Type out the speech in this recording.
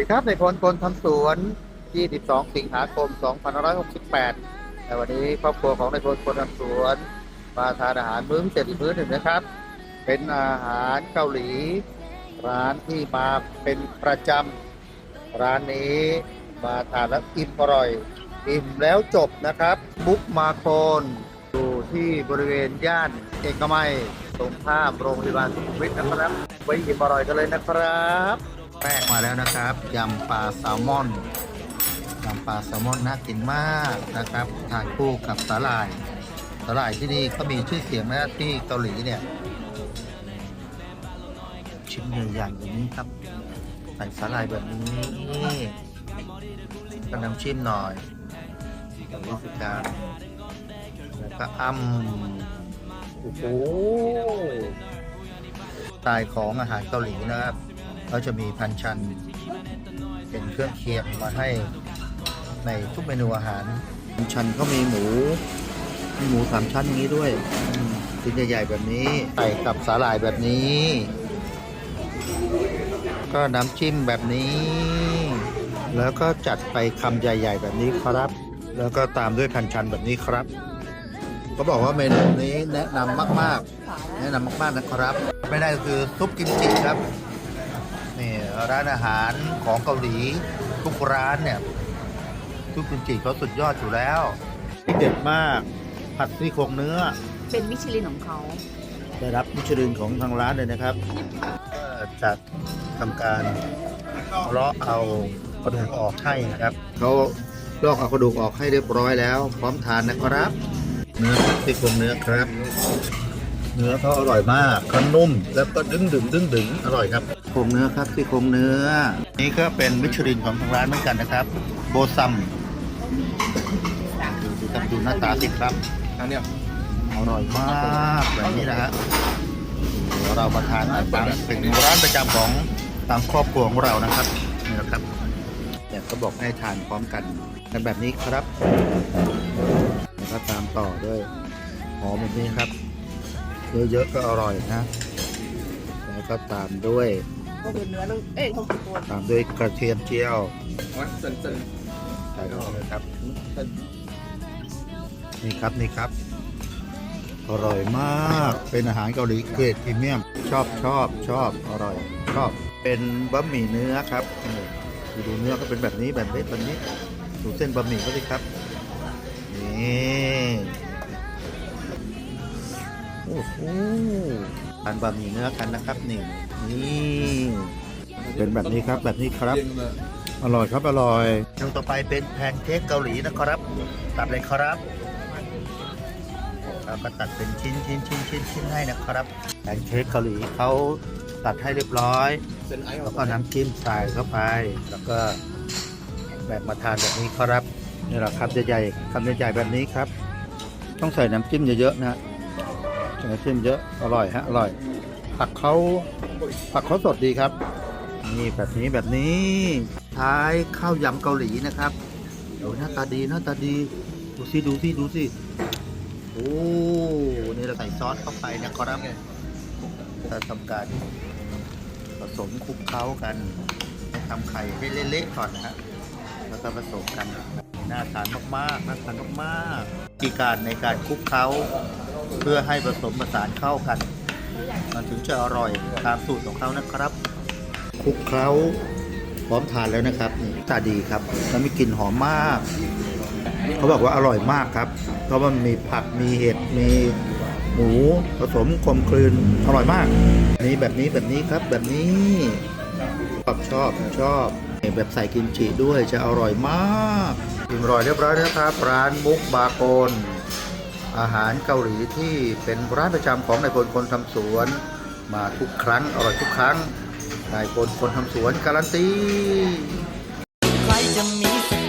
ดีครับในพลคนทำสวน 22 สิงหาคม 2568 แต่วันนี้ครอบครัวของในพลคนทำสวนมาทานอาหารมื้อเศษอีกมื้อหนึ่งนะครับ เป็นอาหารเกาหลี ร้านที่มาเป็นประจำร้านนี้มาทานแล้วอิ่มอร่อย อิ่มแล้วจบนะครับ บุ๊กมาโคนอยู่ที่บริเวณย่านเอกมัยตรงข้ามโรงพยาบาลสุขุมวิทนะครับไว้อิ่มอร่อยกันเลยนะครับ แป้งมาแล้วนะครับยำปลาแซลมอนยำปลาแซลมอนน่ากินมากนะครับทานคู่กับสาหร่ายสาหร่ายที่นี่ก็มีชื่อเสียงนะที่เกาหลีเนี่ยชิ้นใหญ่ๆอย่างนี้ครับใส่สาหร่ายแบบนี้ก็น้ำจิ้มหน่อยแบบนี้สิครับแล้วก็อ้ำโอ้โหสไตล์ของอาหารเกาหลีนะครับ เขาจะมีพันชัน เป็นเครื่องเคียงมาให้ในทุกเมนูอาหาร พันชันก็มีหมู มีหมูสามชั้นอย่างนี้ด้วยอืมชิ้นใหญ่ๆแบบนี้ใส่กับสาหร่ายแบบนี้ ก็น้ำจิ้มแบบนี้ แล้วก็จัดไปคำใหญ่ ๆ แบบนี้ครับ แล้วก็ตามด้วยพันชันแบบนี้ครับก็บอกว่าเมนูนี้แนะนำมาก ๆ แนะนำมาก ๆ นะครับ ไม่ได้ก็คือซุปกิมจิครับนี่ ร้านอาหารของเกาหลี ทุกร้านเนี่ยซุปกิมจิเขาสุดยอดอยู่แล้วที่เด็ดมากผัดซี่โครงเนื้อ เป็นมิชลินของเขาได้รับมิชลินของทางร้านเลยนะครับก็จะทำการเลาะเอากระดูกออกให้นะครับเขาลอกเอากระดูกออกให้เรียบร้อยแล้ว พร้อมทานนะครับ เนื้อซี่โครงเนื้อครับ เนื้อเขาอร่อยมากเขานุ่ม แล้วก็ดึงดึงดึงดึงอร่อยครับโครงเนื้อครับซี่โครงเนื้อ นี่ก็เป็นมิชลินของทางร้านเหมือนกันนะครับ โบซัมดูดูครับดูหน้าตาสิครับอันเนี้ยอร่อยมากแบบนี้นะฮะเดี๋ยวเรามาทานกันบ้างเป็นร้านประจำของทางครอบครัวของเรานะครับนี่นะครับเนี่ยก็บอกให้ทานพร้อมกันกันแบบนี้ครับแล้วก็ตามต่อด้วยหอมแบบนี้ครับ เยอะๆก็อร่อยนะแล้วก็ตามด้วยก็เป็นเนื้อลูกเอ้ยเขาคือตัวตามด้วยกระเทียมเจียววัดเส้นเส้นใส่ลงไปเลยครับนี่ครับนี่ครับ อร่อยมาก เป็นอาหารเกาหลีเกรดพรีเมียม ชอบชอบชอบอร่อย ชอบ เป็นบะหมี่เนื้อครับนี่ดูดูเนื้อก็เป็นแบบนี้แบบนี้แบบนี้ ดูเส้นบะหมี่ก็สิครับ โอ้โหทานบะหมี่เนื้อกันนะครับนี่นี่เป็นแบบนี้ครับแบบนี้ครับเย็นเลยอร่อยครับอร่อยเมนูต่อไปเป็นแพนเค้กเกาหลีนะครับ ตัดเลยครับเราก็ตัดเป็นชิ้นชิ้นชิ้นชิ้นชิ้นให้นะครับแพนเค้กเกาหลีเขาตัดให้เรียบร้อยเส้นไอซ์แล้วก็น้ำจิ้มใส่เข้าไป แล้วก็แบบมาทานแบบนี้ครับนี่แหละครับใหญ่ๆคำใหญ่ๆแบบนี้ครับ ต้องใส่น้ำจิ้มเยอะๆนะ ฮะใส่น้ำจิ้มเยอะอร่อยฮะอร่อย ผักเขาผักเขาสดดีครับ นี่แบบนี้แบบนี้ท้ายข้าวยำเกาหลีนะครับโอ้หน้าตาดีหน้าตาดี ดูสิดูสิดูสิโอ้นี่เราใส่ซอสเข้าไปนะครับจะทำการผสมคลุกเคล้ากันทำไข่ให้เละๆก่อนนะฮะแล้วก็ผสมกันน่าทานมากๆน่าทานมากๆวิธีการในการคลุกเคล้า เพื่อให้ผสมผสานเข้ากัน มันถึงจะอร่อยตามสูตรของเขานะครับคลุกเคล้าพร้อมทานแล้วนะครับนี่ตาดีครับแล้วมีกลิ่นหอมมาก เขาบอกว่าอร่อยมากครับ เพราะมันมีผักมีเห็ดมีหมูผสมกลมกลืนอร่อยมาก นี่แบบนี้แบบนี้ครับแบบนี้ชอบชอบชอบแบบใส่กิมจิด้วยจะอร่อยมากอิ่มอร่อยเรียบร้อยนะครับ ร้านมุกบาโกน อาหารเกาหลีที่เป็นร้านประจำของนายพลคนทำสวน มาทุกครั้งอร่อยทุกครั้งนายพลคนทำสวนการันตีใครจะมี